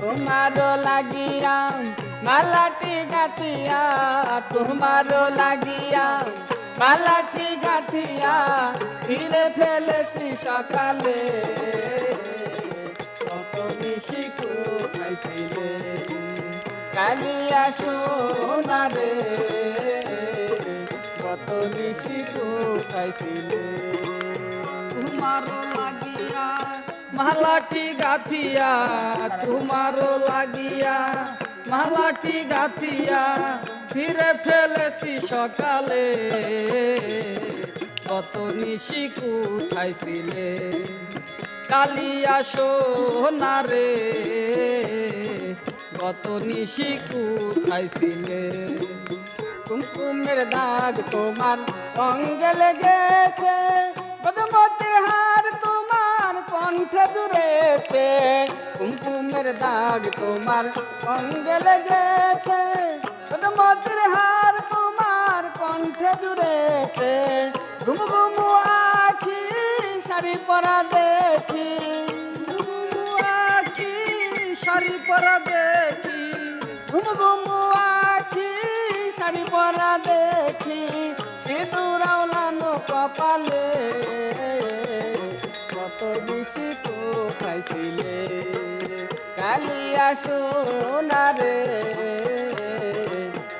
তোমার লাগিয়া মালাটি গাতিয়া তোমার লাগিয়া মালাটি গাতিয়া ছিঁড়ে ফেলেছি সকালে। কত মিশি খাইছিলে কালিয়া কত মিশি খাইছিলে তোমারও লাগিয়া মালাটি গাথিয়া তোমারও লাগিয়া, মালাটি গাথিয়া ছিঁড়ে ফেলেছি সকালে। কত নিশি খাইছিলে কালিয়া সোনারে। কত নিশি খাইছিলে কুমকুমের দাগ তোমার অঙ্গে লেগেছে। কুমকুমের দাগ তোমার অঙ্গে লেগেছে বদমতির হার তোমার কণ্ঠে জুড়েছে। ঘুম ঘুমু আখি শাড়ি পরা দেখি। আখি শাড়ি পরা দেখি। ঘুম ঘুমু আখি শাড়ি পরা দেখি। সিঁদুরাও লানো কপালে কত বেশি খাইছিলে। কালিয়া সোনারে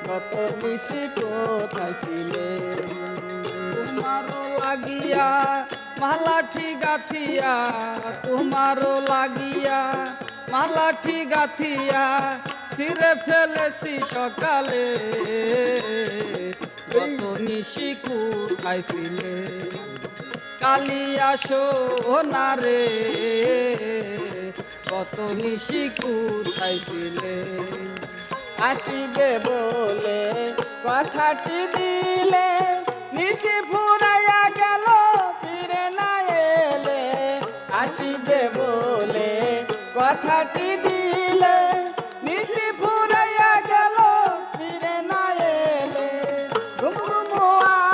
কত বেশি খাইছিলে তোমারও লাগিয়া মালাঠি গাথিয়া, তোমারও লাগিয়া মালাঠি গাথিয়া ছিঁড়ে ফেলেছি সকালে। কত নিশিকু খাইছিলে কালিয়া সোনারে কত নিশিকু খাইছিলে আসিবে বলে কথাটি দিলে, নিশি ফুরাইয়া গেল, ফিরে না এলে। আসিবে বলে কথাটি দিলে, নিশি ফুরাইয়া গেল, ফিরে না এলে। ঘুম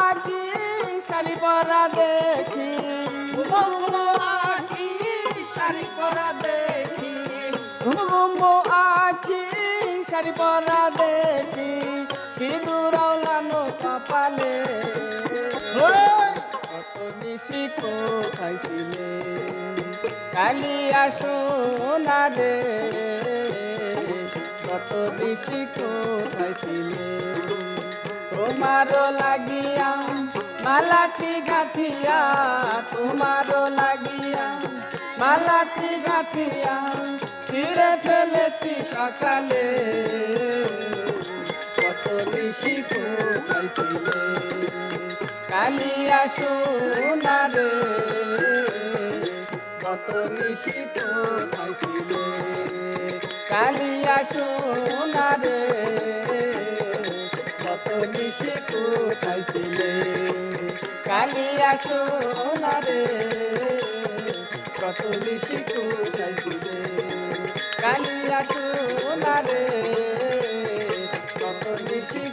আখি শাড়ি পরা দেখি। ঘুম আখি শাড়ি পরা ঘুমু আখি শাড়ি পরা দেখি সিঁদুর লানো কপালে। কত নিশি খাইছিলে কালিয়া সোনারে কত নিশি খাইছিলে তোমার লাগিয়া মালাটি গাথিয়া তোমার লাগিয়া মালাটি গাথিয়া ছিঁড়ে ফেলেছি সকালে। কত বেশি খাইছিলে কালিয়া সোনারে কত বেশি খাইছিলে কালিয়া সোনারে কত বেশি খাইছিলে কালিয়া সোনারে কত বেশি খাইছিলে কালিয়া সোনারে কত বেশি